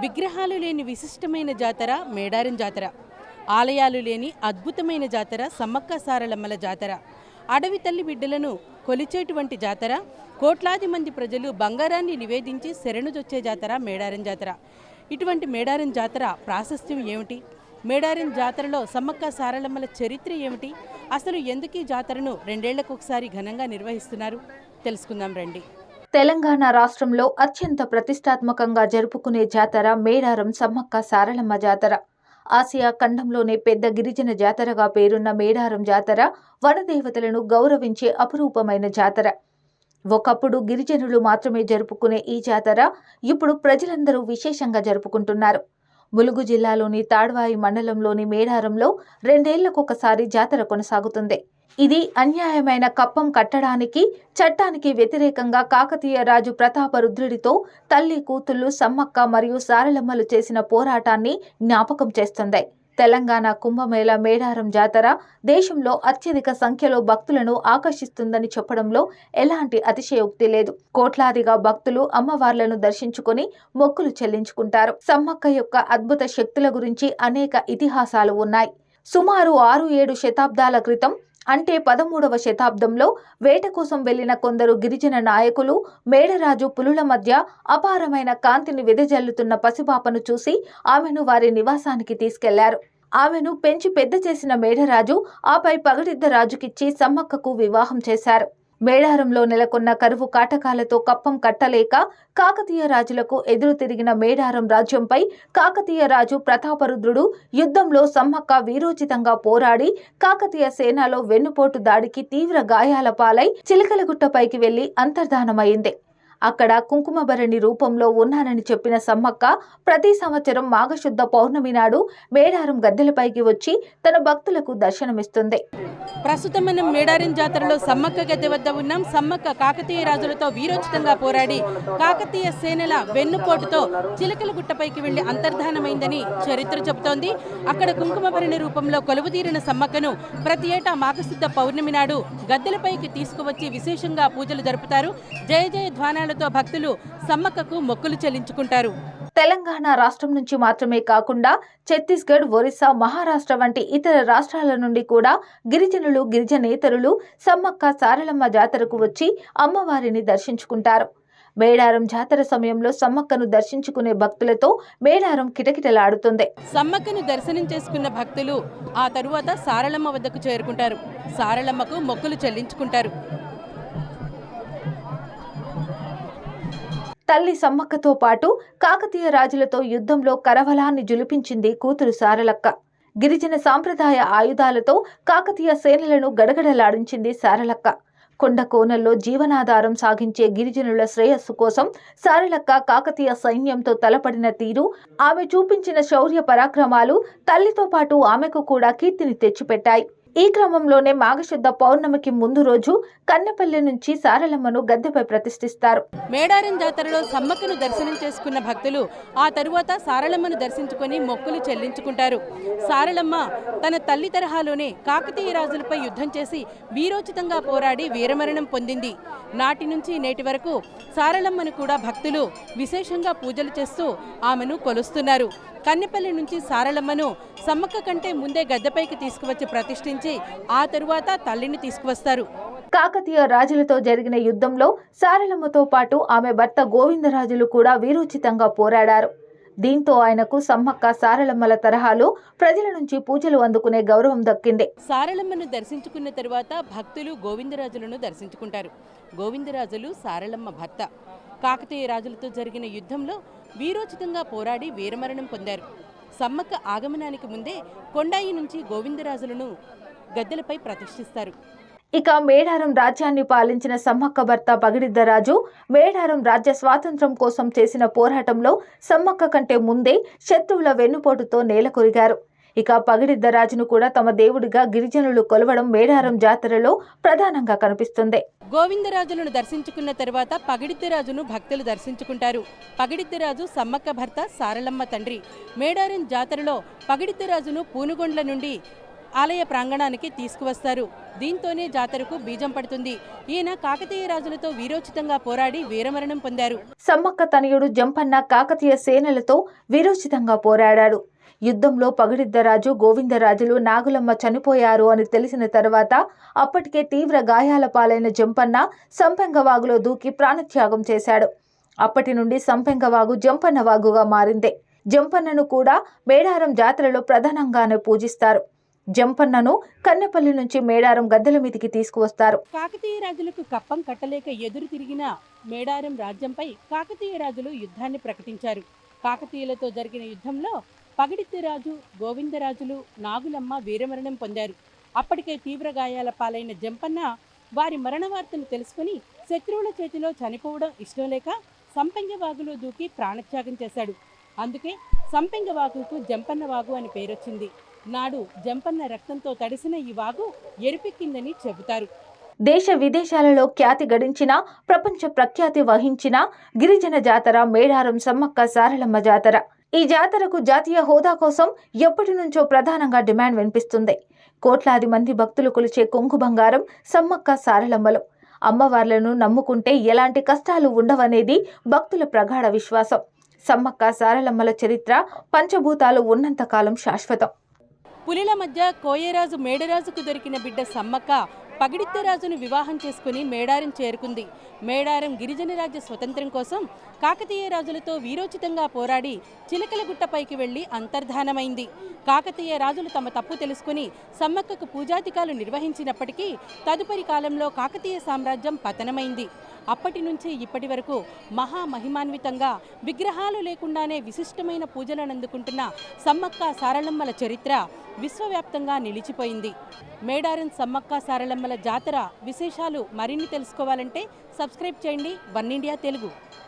విగ్రహాలు లేని విశిష్టమైన జాతర మేడారం జాతర. ఆలయాలు లేని అద్భుతమైన జాతర సమ్మక్క సారలమ్మల జాతర. అడవి తల్లి బిడ్డలను కొలిచేటువంటి జాతర. కోట్లాది మంది ప్రజలు బంగారాన్ని నివేదించి శరణుజొచ్చే జాతర మేడారం జాతర. ఇటువంటి మేడారం జాతర ప్రాశస్త్యం ఏమిటి? మేడారం జాతరలో సమ్మక్క సారలమ్మల చరిత్ర ఏమిటి? అసలు ఎందుకు ఈ జాతరను రెండేళ్ళకు ఒకసారి ఘనంగా నిర్వహిస్తున్నారు? తెలుసుకుందాం రండి. తెలంగాణ రాష్ట్రంలో అత్యంత ప్రతిష్టాత్మకంగా జరుపుకునే జాతర మేడారం సమ్మక్క సారలమ్మ జాతర. ఆసియా ఖండంలోనే పెద్ద గిరిజన జాతరగా పేరున్న మేడారం జాతర వనదేవతలను గౌరవించే అపురూపమైన జాతర. ఒకప్పుడు గిరిజనులు మాత్రమే జరుపుకునే ఈ జాతర ఇప్పుడు ప్రజలందరూ విశేషంగా జరుపుకుంటున్నారు. ములుగు జిల్లాలోని తాడ్వాయి మండలంలోని మేడారంలో రెండేళ్ళకొకసారి జాతర కొనసాగుతుంది. ఇది అన్యాయమైన కప్పం కట్టడానికి చట్టానికి వ్యతిరేకంగా కాకతీయ రాజు ప్రతాపరుద్రుడితో తల్లి కూతుళ్ళు సమ్మక్క మరియు సారలమ్మలు చేసిన పోరాటాన్ని జ్ఞాపకం చేస్తుంది. తెలంగాణ కుంభమేళ మేడారం జాతర దేశంలో అత్యధిక సంఖ్యలో భక్తులను ఆకర్షిస్తుందని చెప్పడంలో ఎలాంటి అతిశయోక్తి లేదు. కోట్లాదిగా భక్తులు అమ్మవార్లను దర్శించుకొని మొక్కులు చెల్లించుకుంటారు. సమ్మక్క యొక్క అద్భుత శక్తుల గురించి అనేక ఇతిహాసాలు ఉన్నాయి. సుమారు ఆరు ఏడు శతాబ్దాల క్రితం అంటే పదమూడవ శతాబ్దంలో వేట కోసం వెళ్ళిన కొందరు గిరిజన నాయకులు మేడరాజు పులుల మధ్య అపారమైన కాంతిని వెదజల్లుతున్న పసిపాపను చూసి ఆమెను వారి నివాసానికి తీసుకెళ్ళారు. ఆమెను పెంచి పెద్ద చేసిన మేడరాజు ఆపై పగడిద్ద రాజుకిచ్చి సమ్మక్కకు వివాహం చేశారు. మేడారంలో నెలకొన్న కరువు కాటకాలతో కప్పం కట్టలేక కాకతీయ రాజులకు ఎదురు తిరిగిన మేడారం రాజ్యంపై కాకతీయ రాజు ప్రతాపరుద్రుడు యుద్ధంలో సమ్మక్క వీరోచితంగా పోరాడి కాకతీయ సేనలో వెన్నుపోటు దాడికి తీవ్ర గాయాల పాలై చిలకలగుట్టపైకి వెళ్ళి అంతర్ధానమైంది. అక్కడ కుంకుమభరణి రూపంలో ఉన్నానని చెప్పిన సమ్మక్క ప్రతి సంవత్సరం మాఘశుద్ధ పౌర్ణమి నాడు మేడారం గద్దెలపైకి వచ్చి తన భక్తులకు దర్శనమిస్తుంది. ప్రస్తుతం మనం మేడారం జాతరలో సమ్మక్క గద్దె వద్ద ఉన్నాం. సమ్మక్క కాకతీయ రాజులతో వీరోచితంగా పోరాడి కాకతీయ సేనల వెన్నుపోటుతో చిలకల గుట్టపైకి వెళ్ళి అంతర్ధానమైందని చరిత్ర చెబుతోంది. అక్కడ కుంకుమభరణ రూపంలో కొలువుదీరిన సమ్మక్కను ప్రతి ఏటా మాఘశుద్ధ పౌర్ణమి నాడు గద్దెలపైకి తీసుకువచ్చి విశేషంగా పూజలు జరుపుతారు. జయ జయ ధ్వానాలతో భక్తులు సమ్మక్కకు మొక్కులు చెల్లించుకుంటారు. తెలంగాణ రాష్ట్రం నుంచి మాత్రమే కాకుండా ఛత్తీస్గఢ్ ఒరిస్సా మహారాష్ట్ర వంటి ఇతర రాష్ట్రాల నుండి కూడా గిరిజనులు గిరిజనేతరులు సమ్మక్క సారలమ్మ జాతరకు వచ్చి అమ్మవారిని దర్శించుకుంటారు. మేడారం జాతర సమయంలో సమ్మక్కను దర్శించుకునే భక్తులతో మేడారం కిటకిటలాడుతుంది. సమ్మక్కను దర్శనం చేసుకున్న భక్తులు ఆ తరువాత సారలమ్మ వద్దకు చేరుకుంటారు. సారలమ్మకు మొక్కులు చెల్లించుకుంటారు. తల్లి సమ్మక్కతో పాటు కాకతీయ రాజులతో యుద్ధంలో కరవలాన్ని జులిపించింది కూతురు సారలక్క. గిరిజన సాంప్రదాయ ఆయుధాలతో కాకతీయ సేనలను గడగడలాడించింది సారలక్క. కొండ కోనల్లో జీవనాధారం సాగించే గిరిజనుల శ్రేయస్సు కోసం సారలక్క కాకతీయ సైన్యంతో తలపడిన తీరు ఆమె చూపించిన శౌర్య పరాక్రమాలు తల్లితో పాటు ఆమెకు కూడా కీర్తిని తెచ్చిపెట్టాయి. ఈ క్రమంలోనే మాఘశుద్ధ పౌర్ణమికి ముందు రోజు కన్నెపల్లి నుంచి సారలమ్మను గద్దెపై ప్రతిష్ఠిస్తారు. మేడారం జాతరలో సమ్మక్కను దర్శనం చేసుకున్న భక్తులు ఆ తరువాత సారలమ్మను దర్శించుకొని మొక్కులు చెల్లించుకుంటారు. సారలమ్మ తన తల్లి తరహాలోనే కాకతీయ రాజులపై యుద్ధం చేసి వీరోచితంగా పోరాడి వీరమరణం పొందింది. నాటి నుంచి నేటి వరకు సారలమ్మను కూడా భక్తులు విశేషంగా పూజలు చేస్తూ ఆమెను కొలుస్తున్నారు. కన్నెపల్లి నుంచి సారలమ్మను సమ్మక్క కంటే ముందే గద్దెపైకి తీసుకువచ్చి ప్రతిష్ఠించి ఆ తరువాత తల్లిని తీసుకువస్తారు. కాకతీయ రాజులతో జరిగిన యుద్ధంలో సారలమ్మతో పాటు ఆమె భర్త గోవిందరాజులు కూడా వీరోచితంగా పోరాడారు. దీంతో ఆయనకు సమ్మక్క సారలమ్మల తరహాలో ప్రజల నుంచి పూజలు అందుకునే గౌరవం దక్కింది. సారలమ్మను దర్శించుకున్న తరువాత భక్తులు గోవిందరాజులను దర్శించుకుంటారు. గోవిందరాజులు సారలమ్మ భర్త. కాకతీయ రాజులతో జరిగిన యుద్ధంలో వీరోచితంగా పోరాడి వీరమరణం పొందారు. సమ్మక్క ఆగమనానికి ముందే కొండాయి నుంచి గోవిందరాజులను గద్దెలపై ప్రతిష్ఠిస్తారు. ఇక మేడారం రాజ్యాన్ని పాలించిన సమ్మక్క భర్త పగిడిద్దరాజు మేడారం రాజ్య స్వాతంత్రం కోసం చేసిన పోరాటంలో సమ్మక్క కంటే ముందే శత్రువుల వెన్నుపోటుతో నేలకొరిగారు ఇక పగిడిద్దరాజును కూడా తమ దేవుడిగా గిరిజనులు కొలవడం మేడారం జాతరలో ప్రధానంగా కనిపిస్తుంది. గోవిందరాజులను దర్శించుకున్న తర్వాత పగిడిద్దరాజును భక్తులు దర్శించుకుంటారు. పగిడిద్దరాజు సమ్మక్క భర్త సారలమ్మ తండ్రి. మేడారం జాతరలో పగిడిద్దరాజును పూనుగొండ్ల నుండి ఆలయ ప్రాంగణానికి తీసుకువస్తారు. దీంతోనే జాతరకు బీజం పడుతుంది. ఈయన కాకతీయ రాజులతో వీరోచితంగా పోరాడి వీరమరణం పొందారు. సమ్మక్క తనయుడు జంపన్న కాకతీయ సేనలతో వీరోచితంగా పోరాడాడు. యుద్ధంలో పగిడిద్దరాజు గోవిందరాజులు నాగులమ్మ చనిపోయారు అని తెలిసిన తర్వాత అప్పటికే తీవ్ర గాయాల పాలైన జంపన్న సంపెంగవాగులో దూకి ప్రాణత్యాగం చేశాడు. అప్పటి నుండి సంపెంగవాగు జంపన్న వాగుగా మారింది. జంపన్నను కూడా మేడారం జాతరలో ప్రధానంగానే పూజిస్తారు. జంపన్నను కన్నెపల్లి నుంచి మేడారం గద్దెల మీదికి తీసుకువస్తారు. కాకతీయ రాజులకు కప్పం కట్టలేక ఎదురు తిరిగిన మేడారం రాజ్యంపై కాకతీయ రాజులు యుద్ధాన్ని ప్రకటించారు. కాకతీయులతో జరిగిన యుద్ధంలో పగడిత్తి రాజు గోవిందరాజులు నాగులమ్మ వీరమరణం పొందారు. అప్పటికే తీవ్ర గాయాల పాలైన జంపన్న వారి మరణ వార్తను తెలుసుకుని శత్రువుల చేతిలో చనిపోవడం ఇష్టం లేక సంపెంగ వాగులో దూకి ప్రాణత్యాగం చేశాడు. అందుకే సంపెంగ వాగుకు జంపన్న వాగు అని పేరొచ్చింది. నాడు జంపన్న రక్తంతో తడిసిన ఈ వాగు ఎరిపెక్కిందని చెబుతారు. దేశ విదేశాలలో ఖ్యాతి గడించిన ప్రపంచ ప్రఖ్యాతి వహించిన గిరిజన జాతర మేడారం సమ్మక్క సారలమ్మ జాతర. ఈ జాతరకు జాతీయ హోదా కోసం ఎప్పటి నుంచో ప్రధానంగా డిమాండ్ వినిపిస్తుంది. కోట్లాది మంది భక్తులు కొలిచే కొంగు బంగారం సమ్మక్క సారలమ్మలు. అమ్మవార్లను నమ్ముకుంటే ఎలాంటి కష్టాలు ఉండవనేది భక్తుల ప్రగాఢ విశ్వాసం. సమ్మక్క సారలమ్మల చరిత్ర పంచభూతాలు ఉన్నంతకాలం శాశ్వతం. పులిల మధ్య కోయరాజు మేడరాజుకు దొరికిన బిడ్డ సమ్మక్క పగిడిత్తరాజును వివాహం చేసుకుని మేడారం చేరుకుంది. మేడారం గిరిజన రాజ్య స్వతంత్రం కోసం కాకతీయ రాజులతో వీరోచితంగా పోరాడి చిలకలగుట్టపైకి వెళ్ళి అంతర్ధానమైంది. కాకతీయ రాజులు తమ తప్పు తెలుసుకుని సమ్మక్కకు పూజాధికాలు నిర్వహించినప్పటికీ తదుపరి కాలంలో కాకతీయ సామ్రాజ్యం పతనమైంది. అప్పటి నుంచి ఇప్పటి వరకు మహామహిమాన్వితంగా విగ్రహాలు లేకుండానే విశిష్టమైన పూజలను అందుకుంటున్న సమ్మక్క సారళమ్మల చరిత్ర విశ్వవ్యాప్తంగా నిలిచిపోయింది. మేడారం సమ్మక్క సారళమ్మల జాతర విశేషాలు మరిన్ని తెలుసుకోవాలంటే సబ్స్క్రైబ్ చేయండి. One India Telugu.